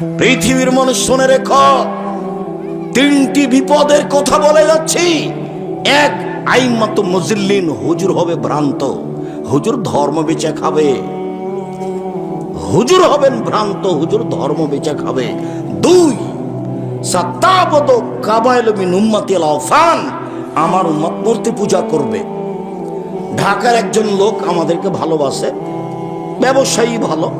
পৃথিবীর মানুষ শুনে রেখ। তিনটি বিপদের কথা বলে যাচ্ছি। এক, আইমাত মজিল্লিন, হুজুর হবে ভ্রান্ত। হুজুর ধর্ম বেচে খাবে। হুজুর হবেন ভ্রান্ত, হুজুর ধর্ম বেচে খাবে। দুই সাত্তাবদ কাবাইল মিন উম্মতি আমার মূর্তি পূজা করবে। ঢাকার একজন লোক আমাদেরকে ভালোবাসে, ব্যবসায়ী ভালো।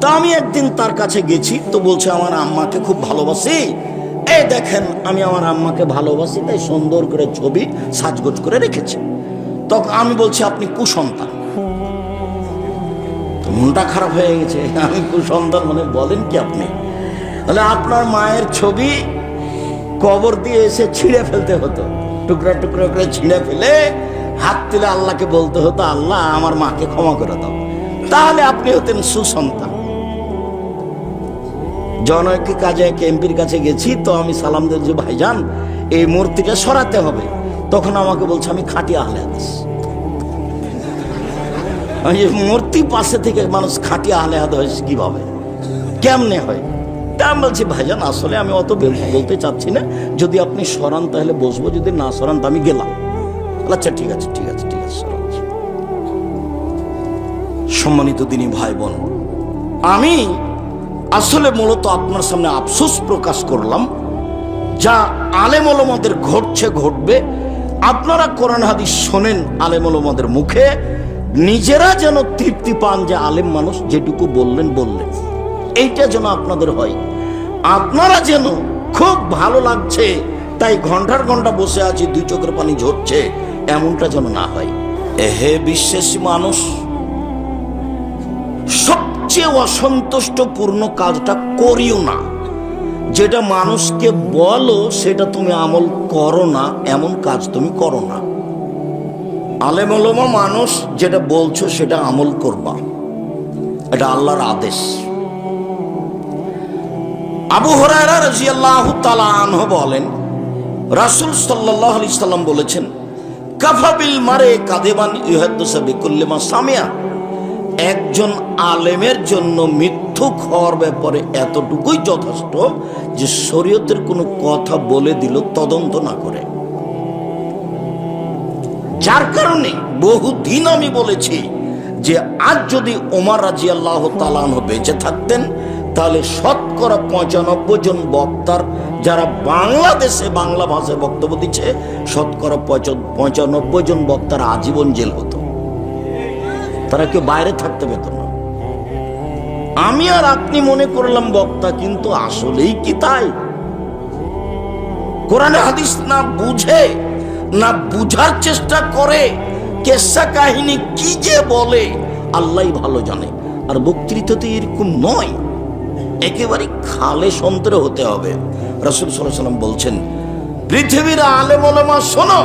তা আমি একদিন তার কাছে গেছি, তো বলছে, আমার আম্মাকে খুব ভালোবাসি। এই দেখেন, আমি আমার আম্মাকে ভালোবাসি, তাই সুন্দর করে ছবি সাজগোজ করে রেখেছি। তখন আমি বলছি, আপনি কুসন্তান। মনটা খারাপ হয়ে গেছে। আমি কুসন্তান মানে বলেন কি আপনি? তাহলে আপনার মায়ের ছবি কবর দিয়ে এসে ছিঁড়ে ফেলতে হতো। টুকরা টুকরা করে ছিঁড়ে ফেলে হাত তুলে আল্লাহকে বলতে হতো, আল্লাহ, আমার মাকে ক্ষমা করে দাও। তাহলে আপনি হতেন সুসন্তান। জনৈক কাজে এক এমপির কাছে গেছি, তো আমি সালাম দিল যে, ভাইজান, এই মূর্তিটা সরাতে হবে। তখন আমাকে বলছে, আমি খাটি আহলে হাদিস মূর্তি পাশে থেকে মানুষ খাটি আহলে হাদিস কীভাবে? কেমনে হয়? তা বলছি, ভাইজান, আসলে আমি অত বেল- বলতে চাচ্ছি না। যদি আপনি সরান, তাহলে বসবো। যদি না সরান, তো আমি গেলাম। আচ্ছা ঠিক আছে ঠিক আছে ঠিক আছে সম্মানিত দিনী ভাই বোন আমি আসলে মূলত আপনার সামনে আফসোস প্রকাশ করলাম, যা আলেম ওলমাদের ঘটছে, ঘটবে। আপনারা কোরআন হাদিস শোনেন আলেম ওলমাদের মুখে, নিজেরা যেন তৃপ্তি পান যে আলেম মানুষ যেটুকু বললেন বললেন। এইটা যেন আপনাদের হয়। আপনারা যেন খুব ভালো লাগছে, তাই ঘণ্টার ঘণ্টা বসে আছি, দুই চোখের পানি ঝরছে, এমনটা যেন না হয়। হে বিশ্বাসী মানুষ সবচেয়ে অসন্তুষ্টপূর্ণ কাজটা করিও না। যেটা মানুষকে বলো, সেটা তুমি আমল করো না, এমন কাজ তুমি করো না। আলেমলমা মানুষ যেটা বলছো, সেটা আমল করবা। এটা আল্লাহর আদেশ। আবু হরায়রা রাজিয়াল্লাহু তাআলা আনহু বলেন, রাসূল সাল্লাল্লাহু আলাইহি সাল্লাম বলেছেন কাফাবিল মারে কাদেবান ইহাদ্দুসা বিকুল্লিমা সামিয়া। একজন আলেমের জন্য মিথ্যুক হওয়ার ব্যাপারে এতটুকুই যথেষ্ট যে শরীয়তের কোনো কথা বলে দিল, তদন্ত না করে। যার কারণে বহুদিন আমি বলেছি যে আজ যদি ওমার রাজি আল্লাহ তালান বেঁচে থাকতেন, তাহলে শতকরা পঁচানব্বই জন বক্তার যারা বাংলাদেশে বাংলা ভাষায় বক্তব্য দিচ্ছে, শতকরা পঁচানব্বই জন বক্তার আজীবন জেল হতো। তারা কেউ বাইরে থাকতে পেত না। আমি আর আপনি মনে করলাম, বক্তা, কিন্তু আসলেই কি তাই? কোরআনে হাদিস না বুঝে, না বুঝার চেষ্টা করে, কেসা কাহিনী কি যে বলে, আল্লাহ ভালো জানে। আর বক্তৃতা তো এরকম নয়, একেবারে খালে সন্তরে হতে হবে। রসুল সাল্লাম বলছেন, পৃথিবীর আলেম ওলামা শোনো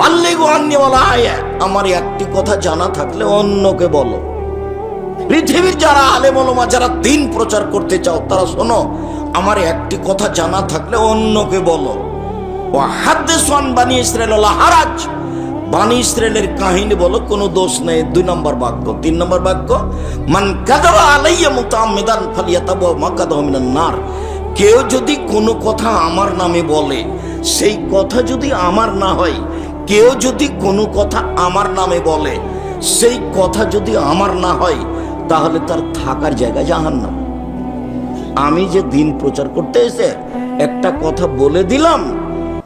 পাল্লে গোয়ান্নিওয়ালা আয়া আমার একটি কথা জানা থাকলে অন্যকে বলো। পৃথিবীর যারা আলেম ওলামা, যারা দিন প্রচার করতে চাও, তারা শোনো, আমার একটি কথা জানা থাকলে অন্যকে বলো। ও হাদ্দে সোয়ান বানি ইসরায়েল হারাজ। বানি ইসরায়েলের কাহিনী বলো, কোনো দোষ নেই, দুই নম্বর বাক্য। তিন নম্বর বাক্য, মান কাদাবা আলাইয়া মুতাআম্মিদান ফালিয়াতাবু মাকাদাহু মিনান নার। কেউ যদি কোনো কথা আমার নামে বলে, সেই কথা যদি আমার না হয় কেউ যদি কোনো কথা আমার নামে বলে, সেই কথা যদি আমার না হয়, তাহলে তার থাকার জায়গা জাহান না আমি যে দিন প্রচার করতে এসে একটা কথা বলে দিলাম,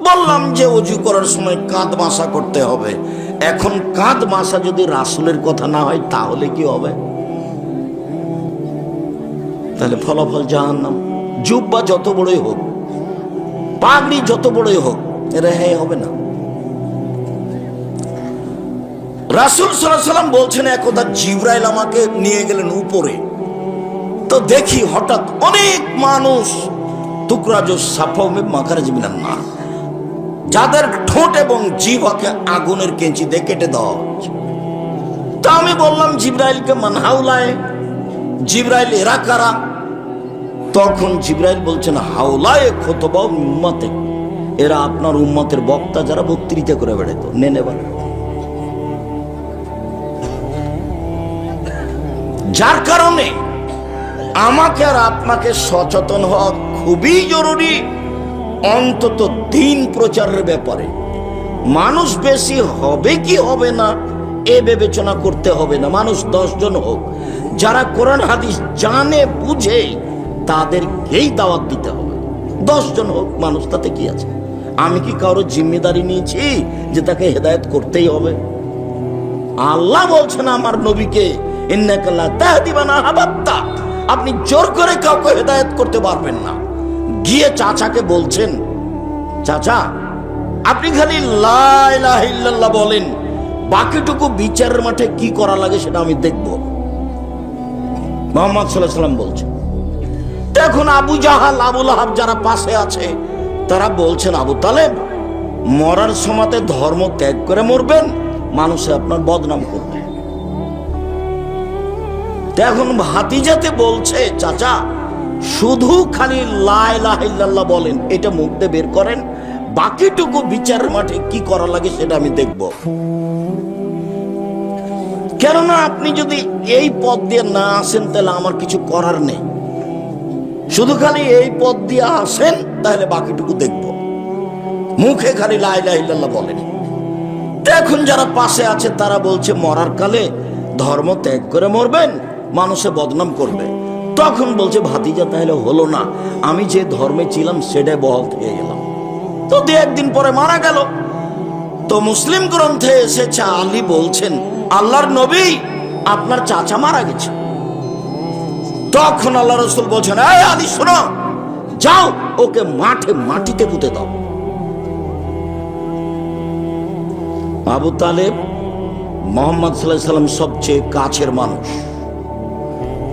বললাম যে অজু করার সময় কাঁধ মাসা করতে হবে। এখন কাঁধ মাসা যদি রাসুলের কথা না হয়, তাহলে কি হবে? তাহলে ফলাফল জাহান্নাম। জুব্বা যত বড়ই হোক, পাগড়ি যত বড়ই হোক, রেহাই হবে না। রাসুল সাল্লাম বলছেন একদা জিব্রাইল আমাকে নিয়ে গেলেন উপরে। তো দেখি হঠাৎ অনেক মানুষ টুকরাজ সাফমে মাখারে জীবনার না যাদের ঠোঁট এবং জিভাকে আগুনের কেঞ্চি দিয়ে কেটে দেওয়া তা আমি বললাম, জিব্রাইলকে মানহাউলায় জিব্রাইল এরা কারা? তখন জিব্রাইল বলছেন হাওলায় খোতবা উম্মাতে। এরা আপনার উম্মতের বক্তা যারা বক্তৃতা করে বেড়াতো নেনে বেড়া যার কারণে আমাকে আর আপনাকে সচেতন হওয়া খুবই জরুরি, অন্তত দিন প্রচারের ব্যাপারে। মানুষ বেশি হবে কি হবে না, এ বিবেচনা করতে হবে না। মানুষ দশজন হোক, যারা কোরআন হাদিস জানে, বুঝে, তাদেরকেই দাওয়াত দিতে হবে। দশজন হোক মানুষ, তাতে কি আছে? আমি কি কারও জিম্মেদারি নিয়েছি যে তাকে হেদায়েত করতেই হবে? আল্লাহ বলছেন আমার নবীকে আপনি জোর করে কাউকে হেদায়েত করতে পারবেন না। গিয়ে চাচাকে বলছেন, চাচা, আপনি খালি লা বলেন, বাকিটুকু বিচারের মাঠে কি করা লাগে সেটা আমি দেখব। মোহাম্মদ সাল্লাম এখন আবু জাহাল আবুল আহাব যারা পাশে আছে, তারা বলছেন, আবু তালেব, মরার সময়তে ধর্ম ত্যাগ করে মরবেন, মানুষে আপনার বদনাম করবে। এখন ভাতিজাতে বলছে, চাচা শুধু খালি লাইল্লাহ বলেন, এটা মুখ দিয়ে বের করেন। বাকিটুকু বিচারের মাঠে কি করা লাগে সেটা আমি দেখব। কেননা আপনি যদি এই পদ দিয়ে না আসেন, তাহলে আমার কিছু করার নেই। শুধু খালি এই পদ দিয়ে আসেন, তাহলে বাকিটুকু দেখব। মুখে খালি লাইল্লাহ বলেন। এখন যারা পাশে আছে, তারা বলছে, মরার কালে ধর্ম ত্যাগ করে মরবেন মানুষে বদনাম করবে। তখন বলছে, ভাতিজা, তাহলে হলো না। আমি যে ধর্মে ছিলাম, সেটাই বহল থেকে গেলাম। তো দু একদিন পরে মারা গেল। তো মুসলিম গ্রন্থে এসেছে, আলী বলছেন, আল্লাহর নবী আপনার চাচা মারা গেছে। তখন আল্লাহ রসুল বলছেন, এই আলী, শোনো, যাও, ওকে মাঠে, মাটিতে পুঁতে দাও। আবু তালেব মোহাম্মদ সাল্লাহ সাল্লাম সবচেয়ে কাছের মানুষ।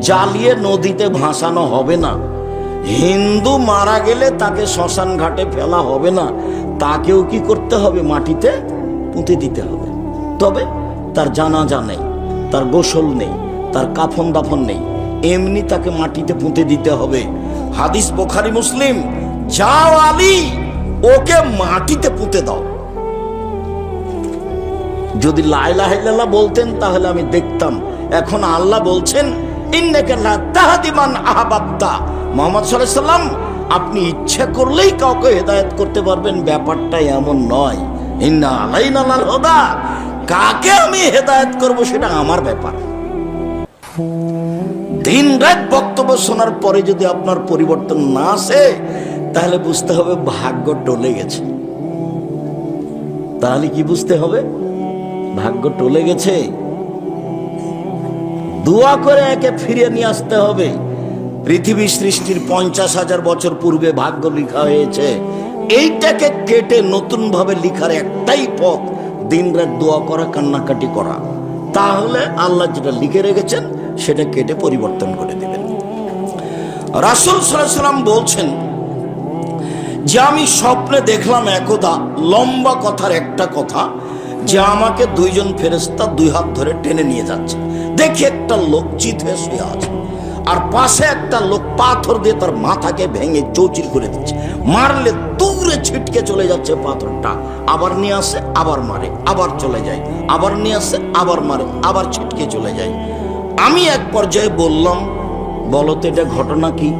জ্বালিয়ে নদীতে ভাসানো হবে না। হিন্দু মারা গেলে তাকে শ্মশান ঘাটে ফেলা হবে না। তাকেও কি করতে হবে? মাটিতে পুঁতে দিতে হবে। তবে তার জানাজা নেই, তার গোসল নেই, তার কাফন দাফন নেই। এমনি তাকে মাটিতে পুঁতে দিতে হবে। হাদিস বোখারি মুসলিম, যাও আলী, ওকে মাটিতে পুঁতে দাও। যদি লাইলাহ বলতেন, তাহলে আমি দেখতাম। এখন আল্লাহ বলছেন সাল্লাম, আপনি ইচ্ছা করলেই কাউকে হেদায়েত করতে পারবেন, ব্যাপারটা এমন নয়। ইন্না হুদা, কাকে আমি হেদায়েত করব সেটা আমার ব্যাপার। দিন রাত বক্তব্য শোনার পরে যদি আপনার পরিবর্তন না আসে, তাহলে বুঝতে হবে ভাগ্য টলে গেছে। তাহলে কি বুঝতে হবে? ভাগ্য টলে গেছে? দোয়া করে একে ফিরিয়ে নিয়ে আসতে হবে। পৃথিবী সৃষ্টির পঞ্চাশ হাজার বছর পূর্বে ভাগ্য লেখা হয়েছে। এইটাকে কেটে নতুন ভাবে লিখার একটাই পথ দিন রাত দোয়া করা, কান্নাকাটি করা। তাহলে আল্লাহ যেটা লিখে রেখেছেন, সেটা কেটে পরিবর্তন করে দেবেন। রাসুল সাল্লাম বলছেন, যে আমি স্বপ্নে দেখলাম একদা লম্বা কথার একটা কথা, যে আমাকে দুইজন ফেরেস্তা দুই হাত ধরে টেনে নিয়ে যাচ্ছে। দেখি একটা লোক চিত হয়ে শুয়ে আছে। আর পাশে একটা লোক পাথর দিয়ে তার মাথাকে ভেঙে চৌচির করে দিচ্ছে। মারলে দূরে ছিটকে চলে যাচ্ছে পাথরটা। আবার নিয়ে আসে, আবার মারে, আবার চলে যায়। আবার নিয়ে আসে, আবার মারে, আবার ছিটকে চলে যায়। আমি এক পর্যায়ে বললাম, বলো তো এটা ঘটনা কি?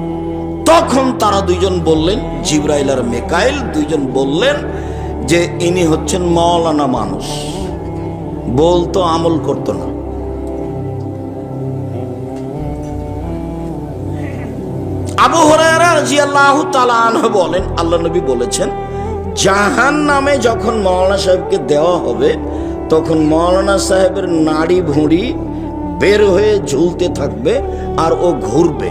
তখন তারা দুইজন বললেন, জিব্রাইল আর মেকাইল দুইজন বললেন যে ইনি হচ্ছেন মৌলানা মানুষ। বলতো আমল করতো না। আবু বলেন, আল্লাহ নবী বলেছেন জাহান নামে যখন মৌলানা সাহেবকে দেওয়া হবে, তখন মৌলানা সাহেবের নাড়ি ভুঁড়ি বের হয়ে ঝুলতে থাকবে আর ও ঘুরবে।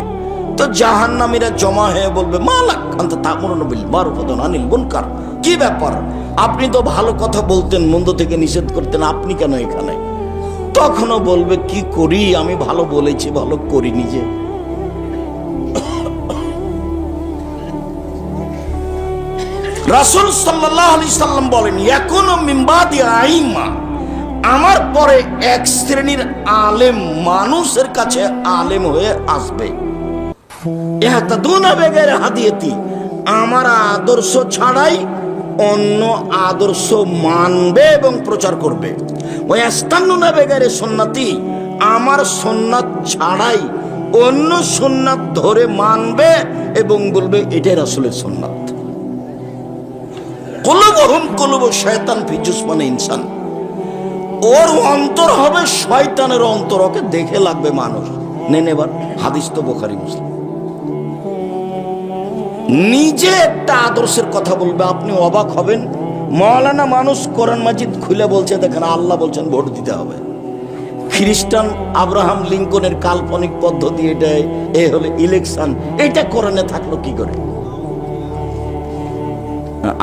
তো জাহান নামীরা জমা হয়ে বলবে, মালাক, আন্ত তামরুন বিল মারুফ আনিল মুনকার। কি ব্যাপার? আপনি তো ভালো কথা বলতেন, মন্দ থেকে নিষেধ করতেন, আপনি কেন এখানে? তখনও বলবে, কি করি? আমি ভালো বলেছি, ভালো করি নিজে রাসুল সাল্লাহ আলি সাল্লাম বলেন এখনও মিম্বাদি আইমা। আমার পরে এক শ্রেণির আলেম মানুষের কাছে আলেম হয়ে আসবে। হাদিয়াতি। আমার আদর্শ ছাড়াই অন্য আদর্শ মানবে এবং প্রচার করবে। ওই আস্তান্নুনা বেগের সন্ন্যাতি আমার সন্ন্যাত ছাড়াই অন্য সন্ন্যাত ধরে মানবে এবং বলবে, এটাই রাসূলের সন্ন্যাত কলবহম কলব শয়তান ফিজুস মানে ইনসান। ওর অন্তর হবে শয়তানের অন্তর, ওকে দেখে লাগবে মানুষ। নেন এবার হাদিস তো বোখারি, মুসলিম। নিজে একটা আদর্শের কথা বলবে, আপনি অবাক হবেন। মৌলানা মানুষ কোরআন মাজিদ খুলে বলছে, দেখেন আল্লাহ বলছেন ভোট দিতে হবে। খ্রিস্টান আব্রাহাম লিঙ্কনের কাল্পনিক পদ্ধতি এটা এ হলো ইলেকশন এটা কোরআনে থাকল কি করে?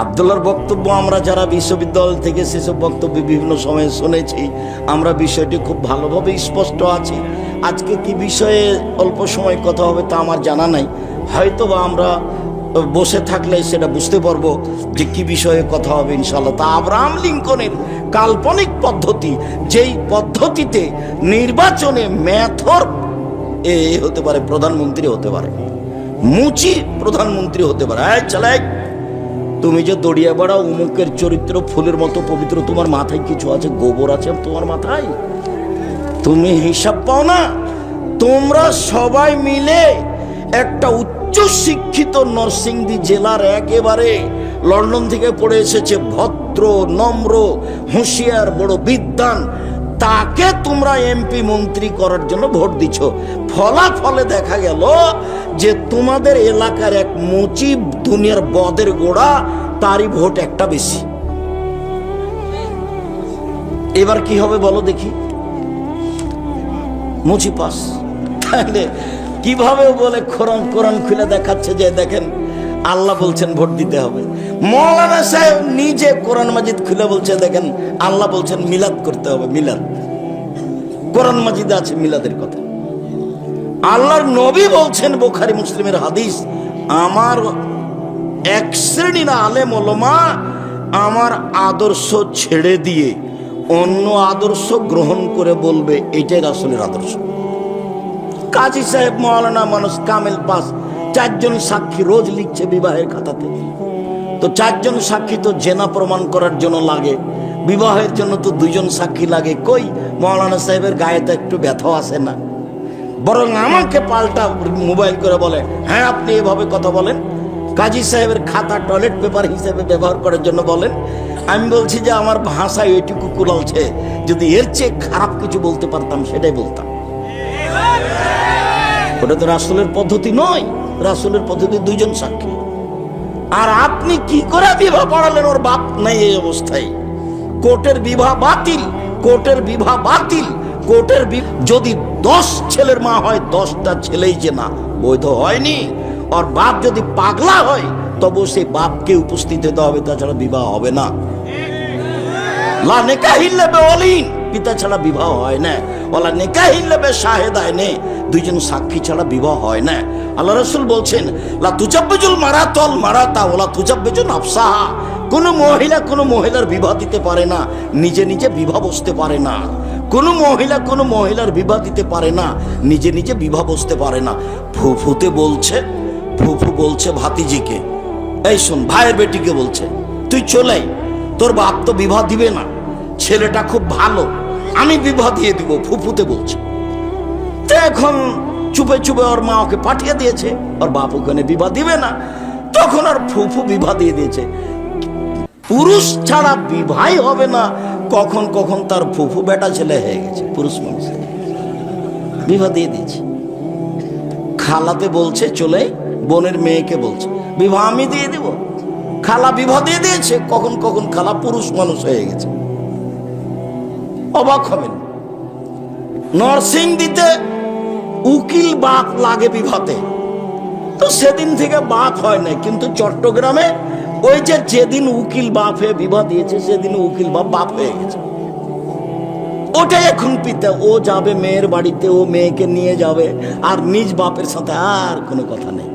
আবদুল্লার বক্তব্য আমরা যারা বিশ্ববিদ্যালয় থেকে সেসব বক্তব্য বিভিন্ন সময়ে শুনেছি, আমরা বিষয়টি খুব ভালোভাবে স্পষ্ট আছি। আজকে কি বিষয়ে অল্প সময় কথা হবে তা আমার জানা নাই। হয়তো বা আমরা বসে থাকলে সেটা বুঝতে পারব যে কি বিষয়ে কথা হবে ইনশাল্লাহ তা আব্রাহাম লিঙ্কনের কাল্পনিক পদ্ধতি, যেই পদ্ধতিতে নির্বাচনে ম্যাথর এ হতে পারে, প্রধানমন্ত্রী হতে পারে, মুচি প্রধানমন্ত্রী হতে পারে চালাই তুমি যে দড়িয়া বেড়া উমুকের চরিত্র ফুলের মতো পবিত্র, তোমার মাথায় কিছু আছে? গোবর আছে তোমার মাথায়? তুমি হিসাব পাও না? তোমরা সবাই মিলে একটা উচ্চ শিক্ষিত নরসিংদী জেলার একেবারে লন্ডন থেকে পড়ে এসেছে ভদ্র, নম্র, হুঁশিয়ার, বড় বিদ্বান তাকে তোমরা এমপি মন্ত্রী করার জন্য ভোট দিছ। ফলাফলে দেখা গেল যে তোমাদের এলাকার এক মুচি দুনিয়ার বদের গোড়া, তারই ভোট একটা বেশি। এবার কি হবে বলো দেখি? মুচি পাস। তাহলে কীভাবে বলে কোরআন কোরআন খুলে দেখাচ্ছে যে দেখেন আল্লাহ বলছেন, ভোট দিতে হবে। মৌলানা সাহেব নিজে কোরআন মাজিদ খুলে বলছে, দেখেন, আল্লাহ বলছেন, মিলাদ করতে হবে, মিলাদ। কোরআন মাজিদে আছে মিলাদের কথা। আল্লাহর নবী বলছেন, বোখারি মুসলিমের হাদিস, আমার এক শ্রেণির আলেম ওলমা আমার আদর্শ ছেড়ে দিয়ে অন্য আদর্শ গ্রহণ করে বলবে, এটাই রাসূলের আদর্শ। কাজী সাহেব, মৌলানা মানুষ কামেল পাস চারজন সাক্ষী রোজ লিখছে বিবাহের খাতাতে। তো চারজন সাক্ষী তো জেনা প্রমাণ করার জন্য লাগে, বিবাহের জন্য তো দুজন সাক্ষী লাগে। কই? মৌলানা সাহেবের গায়ে তো একটু ব্যথাও আসে না। বরং আমাকে পাল্টা মোবাইল করে বলে হ্যাঁ আপনি এভাবে কথা বলেন। কাজী সাহেবের খাতা টয়লেট পেপার হিসেবে ব্যবহার করার জন্য বলেন, আমি বলছি যে আমার ভাষা এটুকু কুলালছে যদি এর চেয়ে খারাপ কিছু বলতে পারতাম, সেটাই বলতাম। ওটা তো রাসুলের পদ্ধতি নয়। রাসুলের পদ্ধতি দুইজন সাক্ষী। আর আপনি কি করে বিবাহ পড়ালেন ওর বাপ নাই এই অবস্থায়? কোর্টের বিবাহ বাতিল, কোর্টের বিবাহ বাতিল, কোর্টের যদি দশ ছেলের মা হয়, দশটা ছেলেই যে না, বৈধ হয়নি। আর বাপ যদি পাগলা হয় তবু সে বাপকে উপস্থিত হতে হবে, তাছাড়া বিবাহ হবে না। লা নেকাহিল্লে বেওয়ালিন পিতা ছাড়া বিবাহ হয় না। ওলা নেকাহিল্লে বে শাহেদায় নে দুইজন সাক্ষী ছাড়া বিবাহ হয় না। আল্লাহ রসুল বলছেন, লা তুজাব্বেজুল মারাতল মারাতা ওলা তুজাব্বেজুল আফসাহা। কোনো মহিলা কোনো মহিলার বিবাহ দিতে পারে না, নিজে নিজে বিবাহ বসতে পারে না। কোনো মহিলা কোনো মহিলার বিবাহ দিতে পারে না, নিজে নিজে বিবাহ বসতে পারে না। ফুফুতে বলছে, ফুফু বলছে ভাতিজিকে, এই শোন, ভাইয়ের বেটিকে বলছে, তুই চলে। তোর বাপ তো বিবাহ দিবে না, ছেলেটা খুব ভালো, আমি বিবাহ দিয়ে দিব। ফুফুতে বলছে। এখন চুপে চুপে ওর মা ওকে পাঠিয়ে দিয়েছে, ওর বাপ ওখানে বিবাহ দিবে না। তখন আর ফুফু বিবাহ দিয়ে দিয়েছে। পুরুষ ছাড়া বিবাহই হবে না। কখন কখন তার ফুফু বেটা ছেলে হয়ে গেছে, পুরুষ মানুষ। বিবাহ দিয়ে দিয়েছে। খালাতে বলছে, চলে বোনের মেয়েকে বলছে, বিবাহ আমি দিয়ে দেব। খালা বিবাহ দিয়ে দিয়েছে, কখন কখন খালা পুরুষ মানুষ হয়ে গেছে। অবাক হবেন। নরসিং দিতে উকিল বাপ লাগে বিভাতে। তো সেদিন থেকে বাপ হয় না কিন্তু চট্টগ্রামে ওই যে যেদিন উকিল বাপ হয়ে বিবাহ দিয়েছে, সেদিন উকিল বাপ বাপ হয়ে গেছে। ওটাই এখন পিতা, ও যাবে মেয়ের বাড়িতে, ও মেয়েকে নিয়ে যাবে, আর নিজ বাপের সাথে আর কোনো কথা নেই।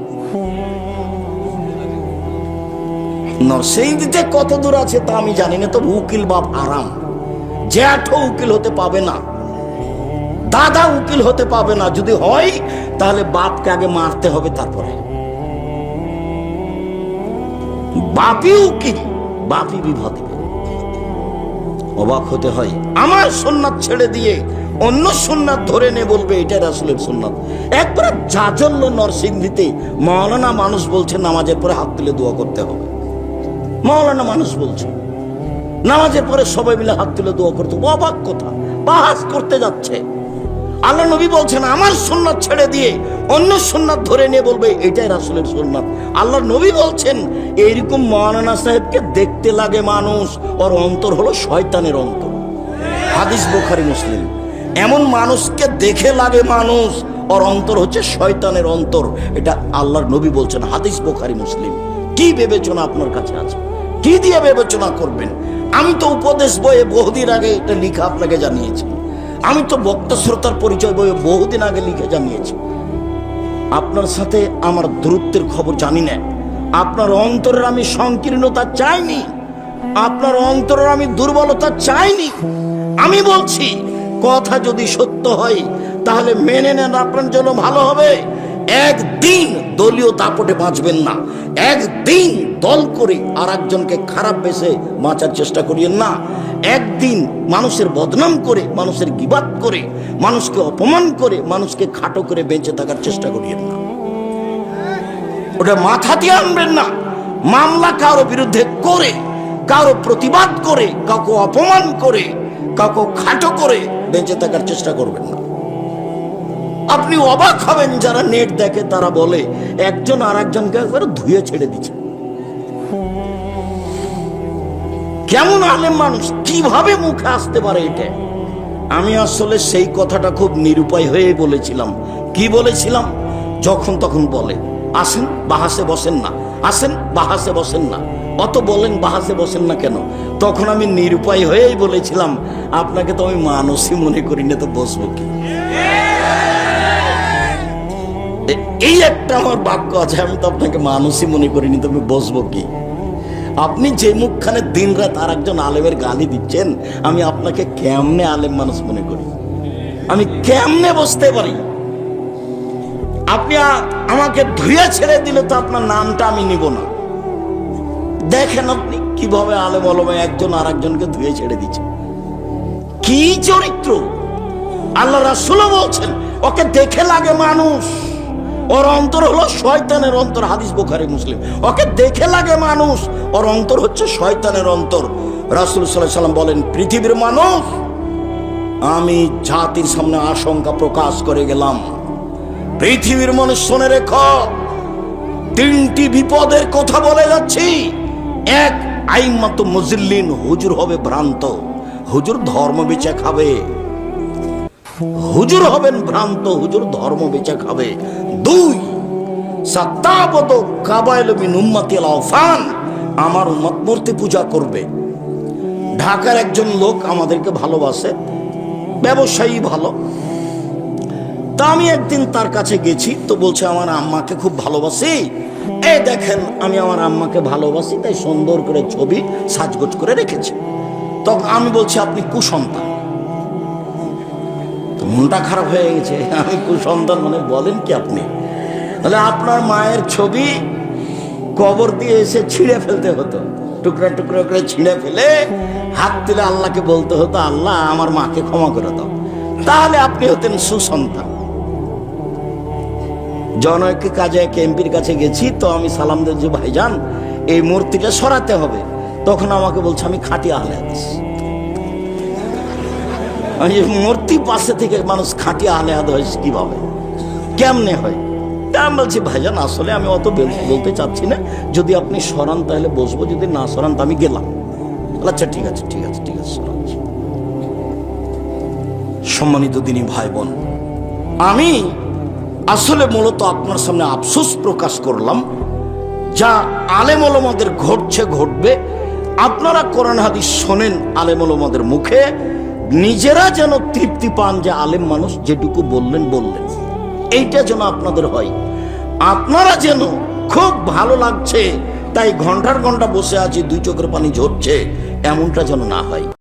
নরসিংদীতে কত দূর আছে তা আমি জানি না, তবে উকিল বাপ আরাম। জ্যাঠও উকিল হতে পাবে না। দাদা উকিল হতে পাবে না। যদি হয়, তাহলে বাপকে আগে মারতে হবে তারপরে। বাপি উকিল বাপি দিবে অবাক হতে হয়, আমার সোননাথ ছেড়ে দিয়ে অন্য সোননাথ ধরে নে বলবে এটা রাসুলের সোননাথ একবার জাজল্য নরসিংহীতে মৌলানা মানুষ বলছে নামাজের পরে হাত তুলে দোয়া করতে হবে। মৌলানা মানুষ বলছে, নামাজের পরে সবাই মিলে হাত তুলে দোয়া করতে। অবাক কথা, বাহাস করতে যাচ্ছে। আল্লাহ নবী বলছেন, আমার সুন্নাত ছেড়ে দিয়ে অন্য সুন্নাত ধরে নিয়ে বলবে, এটাই রাসুলের সুন্নাত। আল্লাহ নবী বলছেন, এইরকম মৌলানা সাহেবকে দেখতে লাগে মানুষ, ওর অন্তর হলো শয়তানের অন্তর। হাদিস বোখারি, মুসলিম। এমন মানুষকে দেখে লাগে মানুষ, ওর অন্তর হচ্ছে শয়তানের অন্তর। এটা আল্লাহর নবী বলছেন, হাদিস বোখারি, মুসলিম। কি বিবেচনা আপনার কাছে আছে? কি দিয়ে বিবেচনা করবেন? আমি তো উপদেশ বইয়ে বহুদিন আগে এটা লিখা আপনাকে জানিয়েছি। আমি তো বক্তা শ্রোতার পরিচয় বইয়ে বহুদিন আগে লিখে জানিয়েছি। আপনার সাথে আমার দূরত্বের খবর জানি না। আপনার অন্তরের আমি সংকীর্ণতা চাইনি। আপনার অন্তরের আমি দুর্বলতা চাইনি। আমি বলছি, কথা যদি সত্য হয়, তাহলে মেনে নেন আপনার জন্য ভালো হবে। একদিন দলীয় দাপটে বাঁচবেন না। একদিন দল করে আর একজনকে খারাপ বেসে বাঁচার চেষ্টা করিয়েন না। একদিন মানুষের বদনাম করে, মানুষের গিবাদ করে, মানুষকে অপমান করে, মানুষকে খাটো করে বেঁচে থাকার চেষ্টা করিয়েন না। ওটা মাথা দিয়ে আনবেন না। মামলা কারও বিরুদ্ধে করে, কারও প্রতিবাদ করে, কাউকে অপমান করে, কাউকে খাটো করে বেঁচে থাকার চেষ্টা করবেন না। আপনি অবাক হবেন যারা নেট দেখে, তারা বলে, একজন আর একজনকে ধুয়ে ছেড়ে দিচ্ছে। কেমন আলেম মানুষ, কীভাবে মুখে আসতে পারে এটা? আমি আসলে সেই কথাটা খুব নিরুপায় হয়ে বলেছিলাম। কি বলেছিলাম? যখন তখন বলে, আসেন, বাহাসে বসেন না। আসেন, বাহাসে বসেন না। অত বলেন, বাহাসে বসেন না কেন? তখন আমি নিরুপায় হয়েই বলেছিলাম, আপনাকে তো আমি মানুষই মনে করি না, তো বসবো কি? এই একটা আমার বাক্য আছে, আমি তো আপনাকে মানুষই মনে করিনি তবে বসবো কি? আপনি যে মুখখানে দিন রাত আর একজন আলেমের গালি দিচ্ছেন, আমি আপনাকে কেমনে আলেম মানুষ মনে করি? আমি কেমনে বসতে পারি? আপনি আমাকে ধুয়ে ছেড়ে দিলে তো আপনার নামটা আমি নিব না। দেখেন আপনি কীভাবে আলেম আলমে একজন আর একজনকে ধুয়ে ছেড়ে দিচ্ছে। কি চরিত্র? আল্লাহ রাসুলও বলছেন, ওকে দেখে লাগে মানুষ। ওর অন্তর হলো শয়তানের অন্তর, হাদিস বোখারি, মুসলিম। ওকে দেখে লাগে মানুষ, ওর অন্তর হচ্ছে শয়তানের অন্তর। রাসুল সাল্লাম বলেন, পৃথিবীর মানুষ, আমি জাতির সামনে আশঙ্কা প্রকাশ করে গেলাম। পৃথিবীর মানুষ, শুনে রেখ, তিনটি বিপদের কথা বলে যাচ্ছি। এক, আইমাত মুজিল্লিন, হুজুর হবে ভ্রান্ত। হুজুর ধর্ম বেচে খাবে। হুজুর হবেন ভ্রান্ত, হুজুর ধর্ম বেচে খাবে। দুই, সাত্তাবদ কাবাইল মিন উম্মতি আল-আওফান আমার উম্মত মূর্তি পূজা করবে। ঢাকার একজন লোক আমাদেরকে ভালোবাসে, ব্যবসায়ী ভালো। তা আমি একদিন তার কাছে গেছি, তো বলছে, আমার আম্মাকে খুব ভালোবাসি। এই দেখেন, আমি আমার আম্মাকে ভালোবাসি, তাই সুন্দর করে ছবি সাজগোজ করে রেখেছি। তখন আমি বলছি, আপনি কুসন্তান। মনটা খারাপ হয়ে গেছে। আমি কুসন্তান মানে বলেন কি আপনি? তাহলে আপনার মায়ের ছবি কবর দিয়ে এসে ছিঁড়ে ফেলতে হতো। টুকরা টুকরা করে ছিঁড়ে ফেলে হাত তুলে আল্লাহকে বলতে হতো, আল্লাহ, আমার মাকে ক্ষমা করে দাও। তাহলে আপনি হতেন সুসন্তান। জনৈক কাজে এক এমপির কাছে গেছি, তো আমি সালাম দিয়েছি ভাইজান, এই মূর্তিটা সরাতে হবে। তখন আমাকে বলছে, আমি খাটি আহলে হাদিস। মূর্তি পাশে থেকে মানুষ খাটি আহলে হাদিস কীভাবে কেমনে হয়? আমি বলছি, ভাইজান, আসলে আমি অত বলতে চাচ্ছি না। যদি আপনি সরান, তাহলে বসবো। যদি না সরান, তো আমি গেলাম। আচ্ছা ঠিক আছে ঠিক আছে ঠিক আছে সম্মানিত দিনী ভাই বোন আমি আসলে মূলত আপনার সামনে আফসোস প্রকাশ করলাম, যা আলেম ওলমাদের ঘটছে, ঘটবে। আপনারা কোরআন হাদিস শোনেন আলেম ওলমাদের মুখে। নিজেরা যেন তৃপ্তি পান যে আলেম মানুষ যেটুকু বললেন বললেন। এইটা যেন আপনাদের হয়। আপনারা যেন খুব ভালো লাগছে, তাই ঘণ্টার ঘণ্টা বসে আছি, দুই চোখের পানি ঝরছে, এমনটা যেন না হয়।